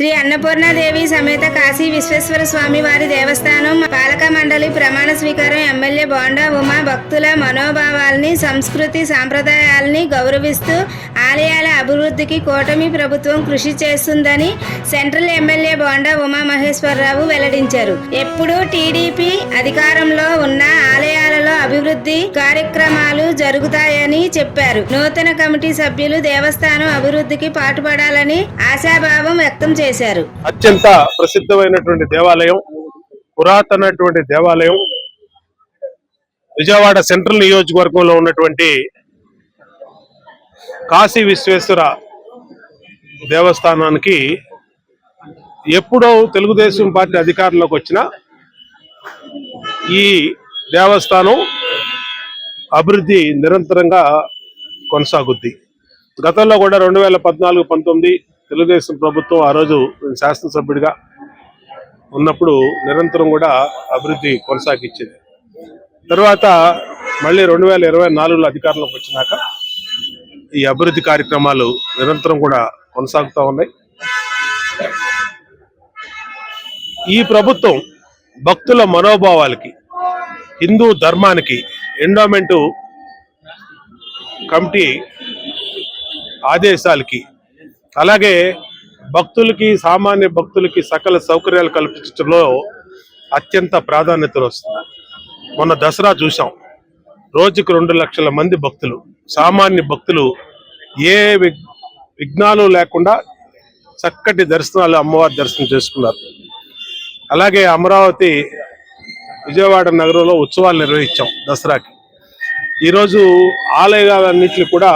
Shri Annapurnadevi సమేత కాశీ విశ్వేశ్వర స్వామి వారి దేవస్థానం పాలక మండలి ప్రమాణ స్వీకారం ఎమ్మెల్యే బోండా ఉమా భక్తుల మనోభావాల్ని సంస్కృతి సాంప్రదాయాల్ని గౌరవిస్తూ ఆలయాల అభివృద్ధికి కూటమి ప్రభుత్వం కృషి చేస్తుందని సెంట్రల్ ఎమ్మెల్యే బోండా ఉమా మహేశ్వరరావు వెల్లడించారు. ఎప్పుడు టీడీపీ అధికారంలో ఉన్న ఆలయాలలో అభివృద్ధి కార్యక్రమాలు జరుగుతాయని చెప్పారు. నూతన కమిటీ సభ్యులు దేవస్థానం అభివృద్ధికి పాటుపడాలని ఆశాభావం వ్యక్తం చేశారు. అత్యంత ప్రసిద్ధమైనటువంటి దేవాలయం పురాతనటువంటి దేవాలయం విజయవాడ సెంట్రల్ నియోజకవర్గంలో ఉన్నటువంటి కాశీ విశ్వేశ్వర దేవస్థానానికి ఎప్పుడో తెలుగుదేశం పార్టీ అధికారంలోకి వచ్చిన ఈ దేవస్థానం అభివృద్ధి నిరంతరంగా కొనసాగుద్ది. గతంలో కూడా రెండు వేల పద్నాలుగు పంతొమ్మిది తెలుగుదేశం ప్రభుత్వం ఆ రోజు శాసనసభ్యుడిగా ఉన్నప్పుడు నిరంతరం కూడా అభివృద్ధి కొనసాగించింది. తర్వాత మళ్ళీ రెండు వేల ఇరవై నాలుగులో అధికారంలోకి వచ్చినాక ఈ అభివృద్ధి కార్యక్రమాలు నిరంతరం కూడా కొనసాగుతూ ఉన్నాయి. ఈ ప్రభుత్వం భక్తుల మనోభావాలకి హిందూ ధర్మానికి ఎండోమెంటు కమిటీ ఆదేశాలకి అలాగే భక్తులకి సామాన్య భక్తులకి సకల సౌకర్యాలు కల్పించడంలో అత్యంత ప్రాధాన్యత వస్తుంది. మొన్న దసరా చూసాం రోజుకు రెండు లక్షల మంది భక్తులు సామాన్య భక్తులు ఏ విఘ్నాలు లేకుండా చక్కటి దర్శనాలు అమ్మవారి దర్శనం చేసుకున్నారు. అలాగే అమరావతి విజయవాడ నగరంలో ఉత్సవాలు నిర్వహించాం దసరాకి. ఈరోజు ఆలయాలన్నింటినీ కూడా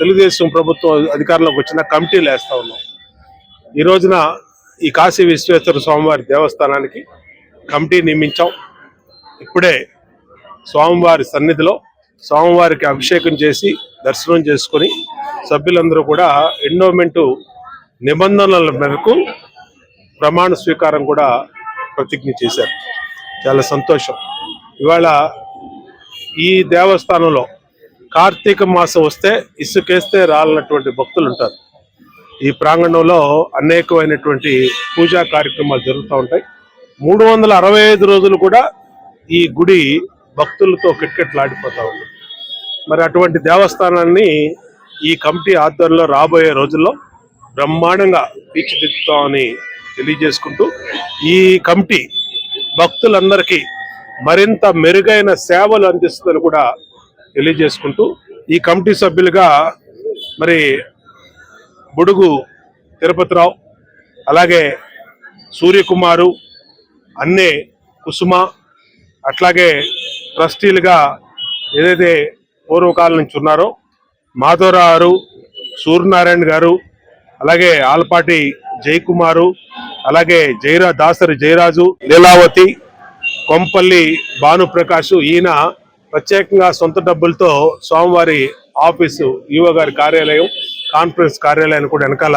తెలుగుదేశం ప్రభుత్వం అధికారంలోకి వచ్చిన కమిటీలు వేస్తూ ఉన్నాం. ఈ రోజున ఈ కాశీ విశ్వేశ్వర స్వామివారి దేవస్థానానికి కమిటీ నియమించాం. ఇప్పుడే స్వామివారి సన్నిధిలో స్వామివారికి అభిషేకం చేసి దర్శనం చేసుకొని సభ్యులందరూ కూడా ఎండోమెంటు నిబంధనల మేరకు ప్రమాణ స్వీకారం కూడా ప్రతిజ్ఞ చేశారు. చాలా సంతోషం. ఇవాళ ఈ దేవస్థానంలో కార్తీక మాసం వస్తే ఇసుకేస్తే రాలన్నటువంటి భక్తులు ఉంటారు. ఈ ప్రాంగణంలో అనేకమైనటువంటి పూజా కార్యక్రమాలు జరుగుతూ ఉంటాయి. మూడు వందల అరవై ఐదు రోజులు కూడా ఈ గుడి భక్తులతో కిట్కెట్లాడిపోతూ ఉంది. మరి అటువంటి దేవస్థానాన్ని ఈ కమిటీ ఆధ్వర్యంలో రాబోయే రోజుల్లో బ్రహ్మాండంగా తీర్చిదిద్దుతామని తెలియజేసుకుంటూ ఈ కమిటీ భక్తులందరికీ మరింత మెరుగైన సేవలు అందిస్తుందని కూడా తెలియజేసుకుంటూ ఈ కమిటీ సభ్యులుగా మరి బుడుగు తిరుపతిరావు అలాగే సూర్యకుమారు అన్నే కుసుమ అట్లాగే ట్రస్టీలుగా ఏదైతే పూర్వకాలం నుంచి ఉన్నారో మాధవరావు గారు సూర్యనారాయణ గారు అలాగే ఆలపాటి జయకుమారు అలాగే జయరా దాసరి జయరాజు లీలావతి కొంపల్లి భానుప్రకాష్ ఈయన ప్రత్యేకంగా సొంత డబ్బులతో స్వామివారి ఆఫీసు ఈవో గారి కార్యాలయం కాన్ఫరెన్స్ కార్యాలయాన్ని కూడా వెనకాల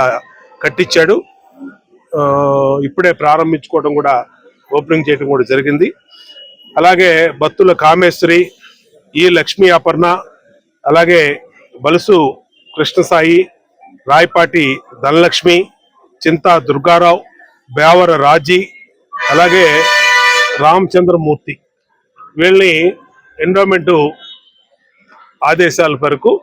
కట్టించాడు. ఇప్పుడే ప్రారంభించుకోవడం కూడా ఓపెనింగ్ చేయడం కూడా జరిగింది. అలాగే బత్తుల కామేశ్వరి ఈ లక్ష్మీ అపర్ణ అలాగే బలుసు కృష్ణసాయి రాయపాటి ధనలక్ష్మి చింతా దుర్గారావు బేవర రాజీ అలాగే రామచంద్రమూర్తి. వీళ్ళని ఎన్విరాన్మెంటు ఆదేశాల మేరకు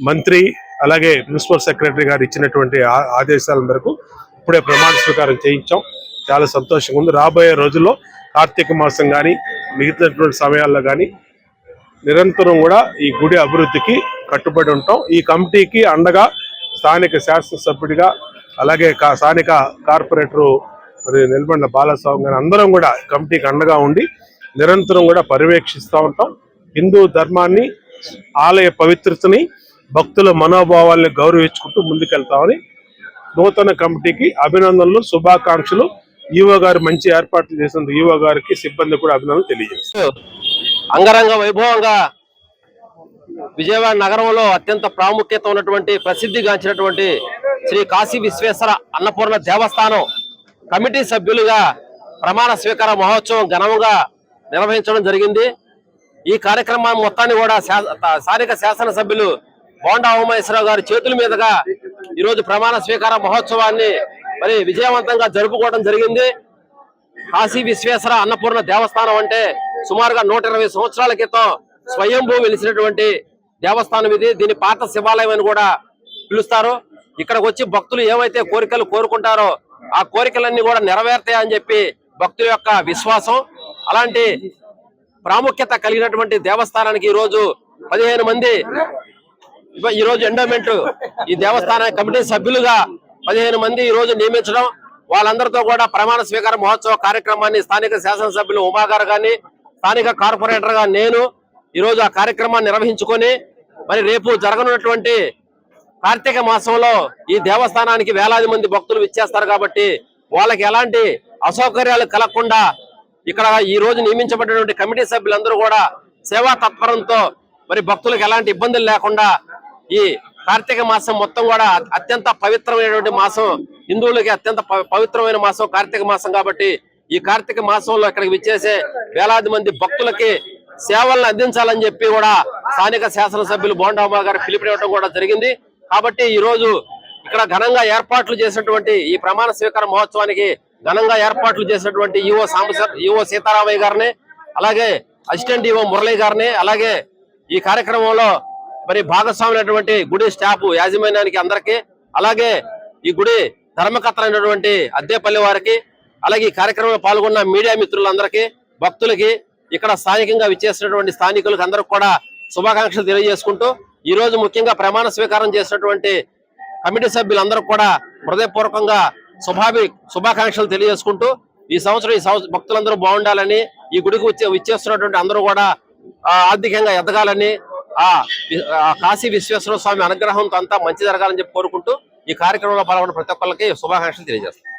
మంత్రి అలాగే ప్రిన్సిపల్ సెక్రటరీ గారు ఇచ్చినటువంటి ఆ- ఆదేశాల మేరకు ఇప్పుడే ప్రమాణ స్వీకారం చేయించాం. చాలా సంతోషంగా ఉంది. రాబోయే రోజుల్లో కార్తీక మాసం కానీ మిగతాటువంటి సమయాల్లో కానీ నిరంతరం కూడా ఈ గుడి అభివృద్ధికి కట్టుబడి ఉంటాం. ఈ కమిటీకి అండగా స్థానిక శాసనసభ్యుడిగా అలాగే కా- స్థానిక కార్పొరేటరు మరి నిల్బండ్ల బాలస్వామి గారు అందరం కూడా కమిటీకి అండగా ఉండి నిరంతరం కూడా పర్యవేక్షిస్తూ ఉంటాం. హిందూ ధర్మాన్ని ఆలయ పవిత్రతని భక్తుల మనోభావాల్ని గౌరవించుకుంటూ ముందుకెళ్తామని నూతన కమిటీకి అభినందనలు శుభాకాంక్షలు. ఈవో గారు మంచి ఏర్పాట్లు చేసినందుకు ఈవో గారికి సిబ్బంది కూడా అభినందనలు తెలియజేస్తారు అంగరంగ వైభవంగా విజయవాడ నగరంలో అత్యంత ప్రాముఖ్యత ఉన్నటువంటి ప్రసిద్ధిగాంచినటువంటి శ్రీ కాశీ విశ్వేశ్వర అన్నపూర్ణ దేవస్థానం కమిటీ సభ్యులుగా ప్రమాణ స్వీకార మహోత్సవం ఘనంగా నిర్వహించడం జరిగింది. ఈ కార్యక్రమం మొత్తాన్ని కూడా స్థానిక శాసనసభ్యులు బోండా ఉమేశ్వరరావు గారి చేతుల మీదుగా ఈ రోజు ప్రమాణ స్వీకార మహోత్సవాన్ని మరి విజయవంతంగా జరుపుకోవడం జరిగింది. కాశీ విశ్వేశ్వర అన్నపూర్ణ దేవస్థానం అంటే సుమారుగా నూట ఇరవై సంవత్సరాల క్రితం స్వయంభూ వెలిసినటువంటి దేవస్థానం ఇది. దీని పాత శివాలయం అని కూడా పిలుస్తారు. ఇక్కడికి వచ్చి భక్తులు ఏవైతే కోరికలు కోరుకుంటారో ఆ కోరికలన్నీ కూడా నెరవేరుతాయని చెప్పి భక్తుల యొక్క విశ్వాసం. అలాంటి ప్రాముఖ్యత కలిగినటువంటి దేవస్థానానికి ఈ రోజు పదిహేను మంది ఈ రోజు ఎండోమెంట్ ఈ దేవస్థాన కమిటీ సభ్యులుగా పదిహేను మంది ఈ రోజు నియమించడం వాళ్ళందరితో కూడా ప్రమాణ స్వీకార మహోత్సవ కార్యక్రమాన్ని స్థానిక శాసనసభ్యులు ఉమాగారు గాని స్థానిక కార్పొరేటర్గా నేను ఈ రోజు ఆ కార్యక్రమాన్ని నిర్వహించుకొని మరి రేపు జరగనున్నటువంటి కార్తీక మాసంలో ఈ దేవస్థానానికి వేలాది మంది భక్తులు విచ్చేస్తారు కాబట్టి వాళ్ళకి ఎలాంటి అసౌకర్యాలు కలగకుండా ఇక్కడ ఈ రోజు నియమించబడినటువంటి కమిటీ సభ్యులందరూ కూడా సేవా తత్పరంతో మరి భక్తులకు ఎలాంటి ఇబ్బందులు లేకుండా ఈ కార్తీక మాసం మొత్తం కూడా అత్యంత పవిత్రమైనటువంటి మాసం హిందువులకి అత్యంత పవిత్రమైన మాసం కార్తీక మాసం కాబట్టి ఈ కార్తీక మాసంలో ఇక్కడికి విచ్చేసే వేలాది మంది భక్తులకి సేవలను అందించాలని చెప్పి కూడా స్థానిక శాసనసభ్యులు బోండాబాబు గారు పిలుపునివ్వడం కూడా జరిగింది. కాబట్టి ఈ రోజు ఇక్కడ ఘనంగా ఏర్పాట్లు చేసినటువంటి ఈ ప్రమాణ స్వీకార మహోత్సవానికి ఘనంగా ఏర్పాట్లు చేసినటువంటి ఈఓ సాంబ ఈఓ సీతారామయ్య గారిని అలాగే అసిస్టెంట్ ఈఓ మురళి గారిని అలాగే ఈ కార్యక్రమంలో మరి భాగస్వామైనటువంటి గుడి స్టాఫ్ యాజమాన్యానికి అందరికీ అలాగే ఈ గుడి ధర్మకర్త అయినటువంటి అద్దేపల్లి వారికి అలాగే ఈ కార్యక్రమంలో పాల్గొన్న మీడియా మిత్రులందరికీ భక్తులకి ఇక్కడ స్థానికంగా విచ్చేసినటువంటి స్థానికులకు అందరికి కూడా శుభాకాంక్షలు తెలియజేసుకుంటూ ఈ రోజు ముఖ్యంగా ప్రమాణ స్వీకారం చేసినటువంటి కమిటీ సభ్యులందరూ కూడా హృదయపూర్వకంగా శుభాభి శుభాకాంక్షలు తెలియజేసుకుంటూ ఈ సంవత్సరం ఈ సంవత్సరం భక్తులందరూ బాగుండాలని ఈ గుడికి వచ్చే ఇచ్చేస్తున్నటువంటి అందరూ కూడా ఆర్థికంగా ఎదగాలని ఆ ఆ కాశీ విశ్వేశ్వర స్వామి అనుగ్రహంతో అంతా మంచి జరగాలని చెప్పి కోరుకుంటూ ఈ కార్యక్రమంలో పాల్గొన్న ప్రతి ఒక్కరికి శుభాకాంక్షలు తెలియజేస్తాను